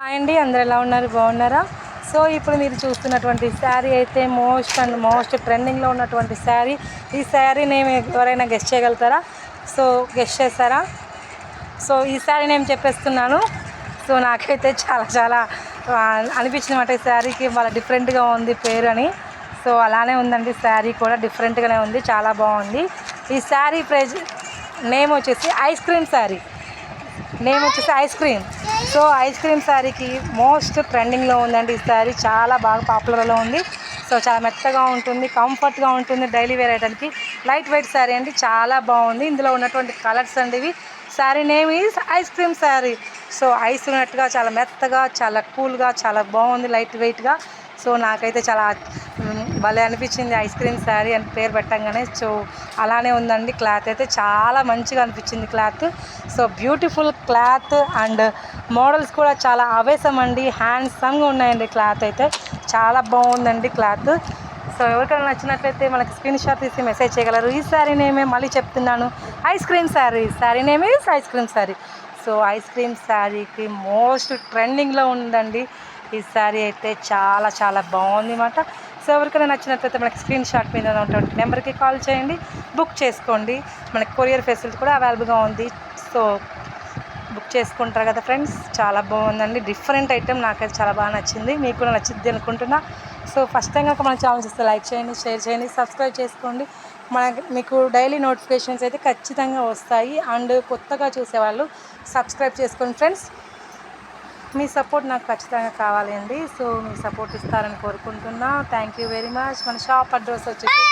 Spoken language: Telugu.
హాయ్ అండి అందరు ఎలా ఉన్నారు? బాగున్నారా? సో ఇప్పుడు మీరు చూస్తున్నటువంటి శారీ అయితే మోస్ట్ అండ్ మోస్ట్ ట్రెండింగ్లో ఉన్నటువంటి శారీ. ఈ శారీ నేమ్ ఎవరైనా గెస్ట్ చేయగలుగుతారా? సో గెస్ట్ చేస్తారా? సో ఈ శారీ నేను చెప్పేస్తున్నాను. సో నాకైతే చాలా చాలా అనిపించింది మాట ఈ శారీకి. వాళ్ళ డిఫరెంట్గా ఉంది పేరు అని సో అలానే ఉందండి శారీ కూడా డిఫరెంట్గానే ఉంది చాలా బాగుంది. ఈ శారీ ప్రైజ్ నేమ్ వచ్చేసి ఐస్ క్రీమ్ శారీ. నేమ్ వచ్చేసి ice cream so ice cream శారీకి మోస్ట్ ట్రెండింగ్లో ఉందండి. ఈ శారీ చాలా బాగా పాపులర్లో ఉంది. సో చాలా మెత్తగా ఉంటుంది కంఫర్ట్గా ఉంటుంది డైలీ వేర్ ఐటమ్కి లైట్ వెయిట్ శారీ అండి చాలా బాగుంది. ఇందులో ఉన్నటువంటి కలర్స్ అండి ఇవి. Sari name is ice cream sari so ice ఉన్నట్టుగా చాలా మెత్తగా చాలా కూల్గా చాలా బాగుంది లైట్ వెయిట్గా సో నాకైతే చాలా భలే అనిపించింది ఐస్ క్రీమ్ శారీ అని పేరు పెట్టంగానే. సో అలానే ఉందండి క్లాత్ అయితే. చాలా మంచిగా అనిపించింది cloth. So beautiful cloth and models కూడా చాలా అవేశం అండి. హ్యాండ్సమ్గా ఉన్నాయండి క్లాత్ అయితే. చాలా బాగుందండి క్లాత్. సో ఎవరికైనా నచ్చినట్లయితే మనకి స్క్రీన్ షాట్ తీసి మెసేజ్ చేయగలరు. ఈ శారీ నేమే మళ్ళీ చెప్తున్నాను. Ice cream sari. Sari నేమే ice cream sari. So ice cream శారీకి మోస్ట్ ట్రెండింగ్లో ఉందండి. ఈ శారీ అయితే చాలా చాలా బాగుంది అన్నమాట సో ఎవరికైనా నచ్చినట్లయితే మనకి స్క్రీన్ షాట్ మీద ఉన్నటువంటి నెంబర్కి కాల్ చేయండి. బుక్ చేసుకోండి. మనకి కొరియర్ ఫెసిలిటీ కూడా అవైలబుల్గా ఉంది. సో బుక్ చేసుకుంటారు కదా ఫ్రెండ్స్. చాలా బాగుందండి. డిఫరెంట్ ఐటెం నాకైతే చాలా బాగా నచ్చింది. మీకు కూడా నచ్చింది అనుకుంటున్నా. సో ఫస్ట్ టైం కనుక మన ఛానల్ చూస్తే లైక్ చేయండి షేర్ చేయండి సబ్స్క్రైబ్ చేసుకోండి. మన మీకు డైలీ నోటిఫికేషన్స్ అయితే ఖచ్చితంగా వస్తాయి. అండ్ కొత్తగా చూసేవాళ్ళు సబ్స్క్రైబ్ చేసుకోండి ఫ్రెండ్స్. మీ సపోర్ట్ నాకు ఖచ్చితంగా కావాలి అండి సో మీ సపోర్ట్ ఇస్తారని కోరుకుంటున్నా. థ్యాంక్ యూ వెరీ మచ్ మన షాప్ అడ్రస్ వచ్చేసి